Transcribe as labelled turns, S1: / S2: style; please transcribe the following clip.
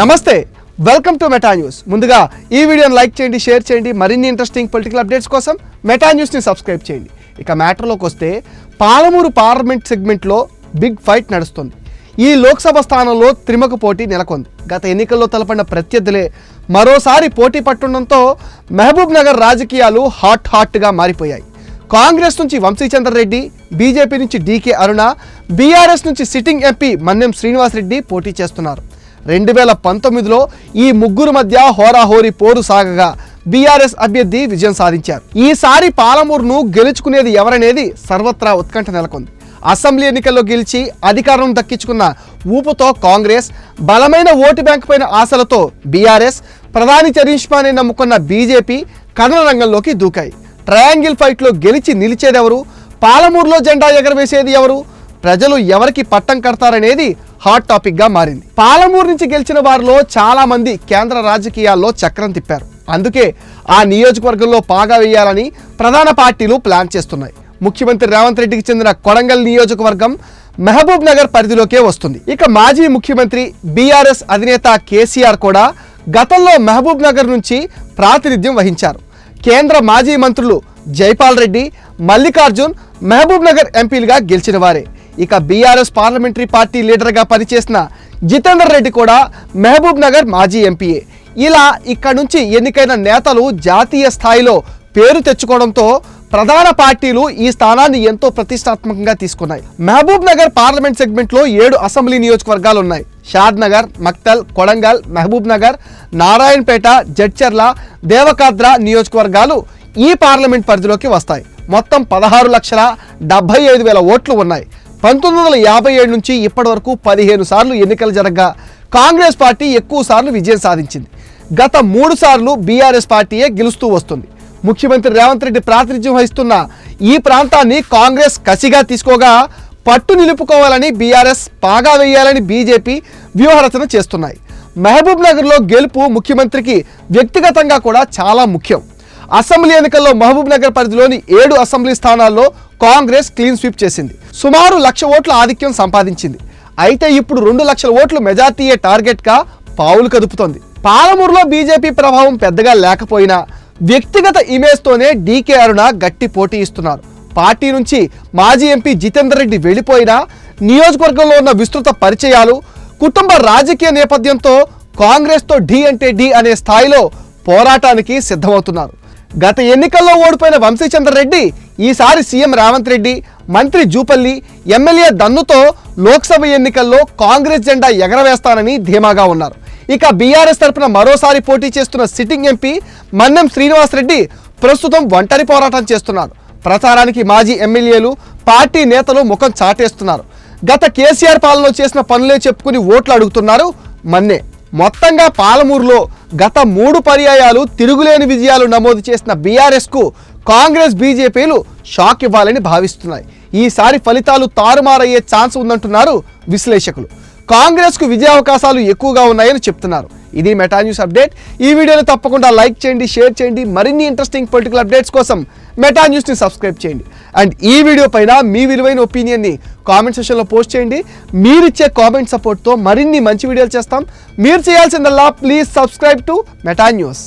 S1: నమస్తే welcome to Meta news ముందుగా ఈ వీడియోని లైక్ చేయండి షేర్ చేయండి మరిన్ని ఇంట్రెస్టింగ్ పొలిటికల్ అప్డేట్స్ కోసం మెటా న్యూస్ని సబ్స్క్రైబ్ చేయండి. ఇక మ్యాటర్లోకి వస్తే పాలమూరు పార్లమెంట్ సెగ్మెంట్లో బిగ్ ఫైట్ నడుస్తుంది. ఈ లోక్సభ స్థానంలో త్రిముఖ పోటీ నెలకొంది. గత ఎన్నికల్లో తలపడిన ప్రత్యర్థులే మరోసారి పోటీ పట్టుండడంతో మహబూబ్ నగర్ రాజకీయాలు హాట్ హాట్గా మారిపోయాయి. కాంగ్రెస్ నుంచి వంశీచంద్ర రెడ్డి బీజేపీ నుంచి డీకే అరుణ బీఆర్ఎస్ నుంచి సిట్టింగ్ ఎంపీ మన్నెం శ్రీనివాసరెడ్డి పోటీ చేస్తున్నారు. రెండు వేల పంతొమ్మిదిలో ఈ ముగ్గురు మధ్య హోరాహోరీ పోరు సాగగా బీఆర్ఎస్ అభ్యర్థి విజయం సాధించారు. ఈసారి పాలమూరును గెలుచుకునేది ఎవరనేది సర్వత్రా ఉత్కంఠ నెలకొంది. అసెంబ్లీ ఎన్నికల్లో గెలిచి అధికారం దక్కించుకున్న ఊపుతో కాంగ్రెస్ బలమైన ఓటు బ్యాంక్ పైన ఆశలతో బీఆర్ఎస్ ప్రధాని చరిష్మాని నమ్ముకున్న బీజేపీ కథన రంగంలోకి దూకాయి. ట్రయాంగిల్ ఫైట్లో గెలిచి నిలిచేదెవరు? పాలమూరులో జెండా ఎగరవేసేది ఎవరు? ప్రజలు ఎవరికి పట్టం కడతారనేది హాట్ టాపిక్గా మారింది. పాలమూరు నుంచి గెలిచిన వారిలో చాలామంది కేంద్ర రాజకీయాల్లో చక్రం తిప్పారు. అందుకే ఆ నియోజకవర్గంలో పాగా వేయాలని ప్రధాన పార్టీలు ప్లాన్ చేస్తున్నాయి. ముఖ్యమంత్రి రేవంత్ రెడ్డికి చెందిన కొడంగల్ నియోజకవర్గం మహబూబ్ నగర్ పరిధిలోకే వస్తుంది. ఇక మాజీ ముఖ్యమంత్రి బీఆర్ఎస్ అధినేత కేసీఆర్ కూడా గతంలో మహబూబ్ నగర్ నుంచి ప్రాతినిధ్యం వహించారు. కేంద్ర మాజీ మంత్రులు జైపాల్ రెడ్డి మల్లికార్జున్ మహబూబ్ నగర్ ఎంపీలుగా గెలిచిన వారే. ఇక బీఆర్ఎస్ పార్లమెంటరీ పార్టీ లీడర్గా పనిచేసిన జితేందర్ రెడ్డి కూడా మహబూబ్ నగర్ మాజీ ఎంపీఏ ఇలా ఇక్కడ నుంచి ఎన్నికైన నేతలు జాతీయ స్థాయిలో పేరు తెచ్చుకోవడంతో ప్రధాన పార్టీలు ఈ స్థానాన్ని ఎంతో ప్రతిష్టాత్మకంగా తీసుకున్నాయి. మహబూబ్ నగర్ పార్లమెంట్ సెగ్మెంట్లో ఏడు అసెంబ్లీ నియోజకవర్గాలు ఉన్నాయి షాద్ నగర్ మక్తల్ కొడంగల్ మహబూబ్ నగర్ నారాయణపేట జడ్చర్ల దేవకాద్ర నియోజకవర్గాలు ఈ పార్లమెంట్ పరిధిలోకి వస్తాయి. మొత్తం పదహారు లక్షల డెబ్బై ఐదు వేల ఓట్లు ఉన్నాయి. పంతొమ్మిది వందల యాభై ఏడు నుంచి ఇప్పటి వరకు పదిహేను సార్లు ఎన్నికలు జరగగా కాంగ్రెస్ పార్టీ ఎక్కువ సార్లు విజయం సాధించింది. గత మూడు సార్లు బీఆర్ఎస్ పార్టీయే గెలుస్తూ వస్తుంది. ముఖ్యమంత్రి రేవంత్ రెడ్డి ప్రాతినిధ్యం వహిస్తున్న ఈ ప్రాంతాన్ని కాంగ్రెస్ కసిగా తీసుకోగా పట్టు నిలుపుకోవాలని బీఆర్ఎస్ పాగా వేయాలని బీజేపీ వ్యూహరచన చేస్తున్నాయి. మహబూబ్ నగర్లో గెలుపు ముఖ్యమంత్రికి వ్యక్తిగతంగా కూడా చాలా ముఖ్యం. అసెంబ్లీ ఎన్నికల్లో మహబూబ్ నగర్ పరిధిలోని ఏడు అసెంబ్లీ స్థానాల్లో కాంగ్రెస్ క్లీన్ స్వీప్ చేసింది. సుమారు లక్ష ఓట్ల ఆధిక్యం సంపాదించింది. అయితే ఇప్పుడు రెండు లక్షల ఓట్లు మెజార్టీయే టార్గెట్గా పావులు కదుపుతోంది. పాలమూరులో బీజేపీ ప్రభావం పెద్దగా లేకపోయినా వ్యక్తిగత ఇమేజ్తోనే డీకే అరుణ గట్టి పోటీ ఇస్తున్నారు. పార్టీ నుంచి మాజీ ఎంపీ జితేందర్ రెడ్డి వెళ్ళిపోయినా నియోజకవర్గంలో ఉన్న విస్తృత పరిచయాలు కుటుంబ రాజకీయ నేపథ్యంతో కాంగ్రెస్తో ఢీ అంటే ఢీ అనే స్థాయిలో పోరాటానికి సిద్ధమవుతున్నారు. గత ఎన్నికల్లో ఓడిపోయిన వంశీచంద్ర రెడ్డి ఈసారి సీఎం రేవంత్ రెడ్డి మంత్రి జూపల్లి ఎమ్మెల్యే దన్నుతో లోక్సభ ఎన్నికల్లో కాంగ్రెస్ జెండా ఎగరవేస్తానని ధీమాగా ఉన్నారు. ఇక బీఆర్ఎస్ తరఫున మరోసారి పోటీ చేస్తున్న సిట్టింగ్ ఎంపీ మన్నెం శ్రీనివాసరెడ్డి ప్రస్తుతం ఒంటరి పోరాటం చేస్తున్నారు. ప్రచారానికి మాజీ ఎమ్మెల్యేలు పార్టీ నేతలు ముఖం చాటేస్తున్నారు. గత కేసీఆర్ పాలనలో చేసిన పనులే చెప్పుకుని ఓట్లు అడుగుతున్నారు మన్నే. మొత్తంగా పాలమూరులో గత మూడు పర్యాయాలు తిరుగులేని విజయాలు నమోదు చేసిన బీఆర్ఎస్కు కాంగ్రెస్ బీజేపీలు షాక్ ఇవ్వాలని భావిస్తున్నాయి. ఈసారి ఫలితాలు తారుమారయ్యే ఛాన్స్ ఉందంటున్నారు విశ్లేషకులు. కాంగ్రెస్కు విజయావకాశాలు ఎక్కువగా ఉన్నాయని చెప్తున్నారు. ఇది మెటా న్యూస్ అప్డేట్ ఈ వీడియోలో తప్పకుండా లైక్ చేయండి షేర్ చేయండి. మరిన్ని ఇంట్రెస్టింగ్ పొలిటికల్ అప్డేట్స్ కోసం మెటా న్యూస్ని సబ్స్క్రైబ్ చేయండి. అండ్ ఈ వీడియో పైన మీ విలువైన ఒపీనియన్ని కామెంట్ సెషన్లో పోస్ట్ చేయండి. మీరిచ్చే కామెంట్ సపోర్ట్తో మరిన్ని మంచి వీడియోలు చేస్తాం. మీరు చేయాల్సిందల్లా please subscribe to Meta news